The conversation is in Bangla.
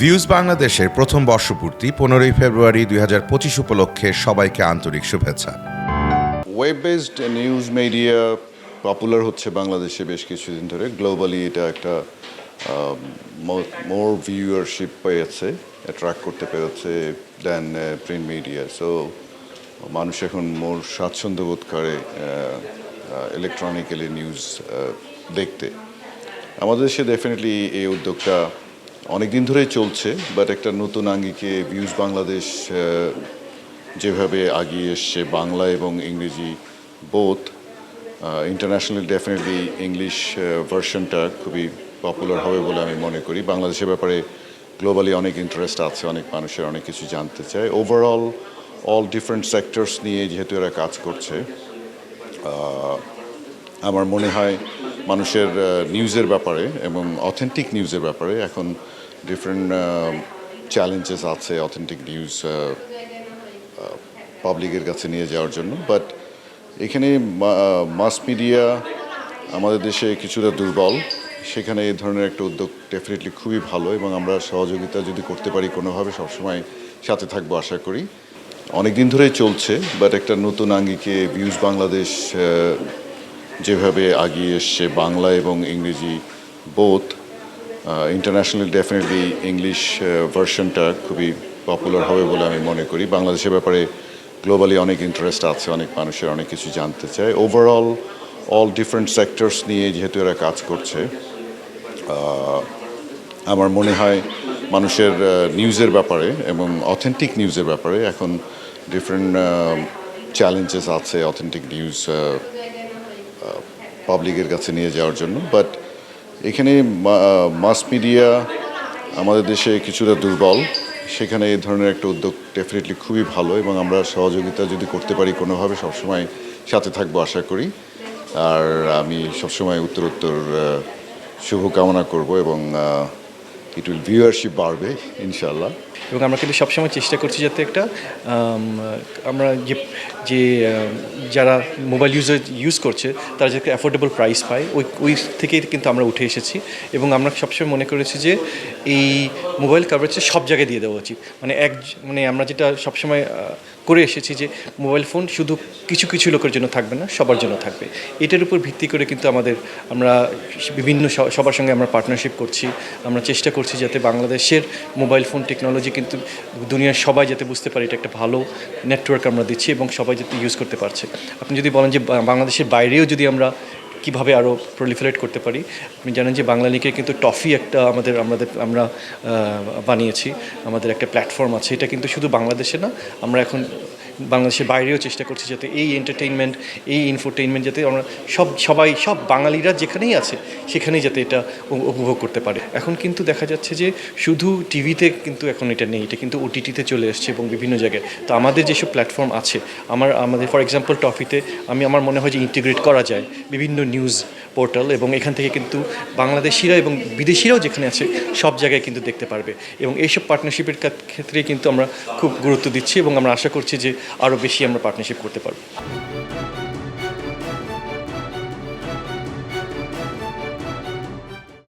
ভিউজ বাংলাদেশের প্রথম বর্ষপূর্তি পনেরোই ফেব্রুয়ারি দুই হাজার পঁচিশ উপলক্ষে সবাইকে আন্তরিক শুভেচ্ছা। Web based news media popular হচ্ছে বাংলাদেশে বেশ কিছুদিন ধরে। গ্লোবালি এটা একটা মোর ভিউয়ারশিপ পেয়েছে অ্যাট্রাক্ট করতে পেরেছে দেন প্রিন্ট মিডিয়া সো মানুষ এখন মোর স্বাচ্ছন্দ্য বোধ করে ইলেকট্রনিক্যালি নিউজ দেখতে। আমাদের দেশে ডেফিনেটলি এই উদ্যোগটা অনেক দিন ধরেই চলছে বাট একটা নতুন আঙ্গিকে ভিউজ বাংলাদেশ যেভাবে আগিয়ে এসছে বাংলা এবং ইংরেজি বোথ ইন্টারন্যাশনালি ডেফিনেটলি ইংলিশ ভার্সনটা খুবই পপুলার হবে বলে আমি মনে করি। বাংলাদেশের ব্যাপারে গ্লোবালি অনেক ইন্টারেস্ট আছে, অনেক মানুষের অনেক কিছু জানতে চায়। ওভারঅল অল ডিফারেন্ট সেক্টরস নিয়ে যেহেতু এরা কাজ করছে আমার মনে হয় মানুষের নিউজের ব্যাপারে এবং অথেন্টিক নিউজের ব্যাপারে এখন ডিফারেন্ট চ্যালেঞ্জেস আছে অথেন্টিক নিউজ পাবলিকের কাছে নিয়ে যাওয়ার জন্য। বাট এখানে মাস মিডিয়া আমাদের দেশে কিছুটা দুর্বল। সেখানে এই ধরনের একটা উদ্যোগ ডেফিনেটলি খুবই ভালো এবং আমরা সহযোগিতা যদি করতে পারি কোনোভাবে, সবসময় সাথে থাকব, আশা করি। অনেক দিন ধরেই চলছে বাট একটা নতুন আঙ্গিকে ভিউজ বাংলাদেশ যেভাবে আগিয়ে এসছে, বাংলা এবং ইংরেজি বোথ ইন্টারন্যাশনালি ডেফিনেটলি ইংলিশ ভার্সনটা খুবই পপুলার হবে বলে আমি মনে করি। বাংলাদেশের ব্যাপারে গ্লোবালি অনেক ইন্টারেস্ট আছে, অনেক মানুষের অনেক কিছু জানতে চায়। ওভারঅল অল ডিফারেন্ট সেক্টরস নিয়ে যেহেতু এরা কাজ করছে আমার মনে হয় মানুষের নিউজের ব্যাপারে এবং অথেন্টিক নিউজের ব্যাপারে এখন ডিফারেন্ট চ্যালেঞ্জেস আছে অথেন্টিক নিউজ পাবলিকের কাছে নিয়ে যাওয়ার জন্য। বাট এখানে মাস মিডিয়া আমাদের দেশে কিছুটা দুর্বল। সেখানে এই ধরনের একটা উদ্যোগ ডেফিনেটলি খুবই ভালো এবং আমরা সহযোগিতা যদি করতে পারি কোনোভাবে সবসময় সাথে থাকব আশা করি। আর আমি সবসময় উত্তরোত্তর উত্তর শুভকামনা করব এবং উইল ভিউয়ারশিপ বাড়বে ইনশাল্লাহ এবং আমরা কিন্তু সবসময় চেষ্টা করছি যাতে একটা আমরা যে যে যারা মোবাইল ইউজার ইউজ করছে, তারা যাতে অ্যাফোর্ডেবল প্রাইস পায়, ওই ওই থেকেই কিন্তু আমরা উঠে এসেছি। এবং আমরা সবসময় মনে করেছি যে, এই মোবাইল কাভারেজটা সব জায়গায় দিয়ে দেওয়া উচিত। মানে এক মানে আমরা যেটা সবসময় করে এসেছি যে মোবাইল ফোন শুধু কিছু কিছু লোকের জন্য থাকবে না, সবার জন্য থাকবে। এটার উপর ভিত্তি করে কিন্তু আমাদের আমরা বিভিন্ন সবার সঙ্গে আমরা পার্টনারশিপ করছি, আমরা চেষ্টা করছি যাতে বাংলাদেশের মোবাইল ফোন টেকনোলজি কিন্তু দুনিয়ার সবাই যাতে বুঝতে পারে এটা একটা ভালো নেটওয়ার্ক আমরা দিচ্ছি এবং সবাই যাতে ইউজ করতে পারছে। আপনি যদি বলেন যে বাংলাদেশের বাইরেও যদি আমরা কীভাবে আরও প্রলিফারেট করতে পারি, আপনি জানেন যে বাংলা লিগের কিন্তু টফি একটা আমাদের আমাদের, আমরা বানিয়েছি, আমাদের একটা প্ল্যাটফর্ম আছে। এটা কিন্তু শুধু বাংলাদেশে না, আমরা এখন বাংলাদেশের বাইরেও চেষ্টা করছি যাতে এই এন্টারটেইনমেন্ট এই ইনফোটেইনমেন্ট যাতে আমরা সব, সবাই, সব বাঙালিরা যেখানেই আছে, সেখানেই যাতে এটা উপভোগ করতে পারে। এখন কিন্তু দেখা যাচ্ছে যে শুধু টিভিতে কিন্তু এখন এটা নেই, এটা কিন্তু ওটিটিতে চলে এসছে এবং বিভিন্ন জায়গায়। তো আমাদের যেসব প্ল্যাটফর্ম আছে, আমার, আমাদের ফর এক্সাম্পল টফিতে আমি, আমার মনে হয় যে ইন্টিগ্রেট করা যায় বিভিন্ন নিউজ পোর্টাল এবং এখান থেকে কিন্তু বাংলাদেশিরা এবং বিদেশিরাও যেখানে আছে, সব জায়গায় কিন্তু দেখতে পারবে। এবং এইসব পার্টনারশিপের ক্ষেত্রে কিন্তু আমরা খুব গুরুত্ব দিচ্ছি এবং আমরা আশা করছি যে আরও বেশি আমরা পার্টনারশিপ করতে পারব।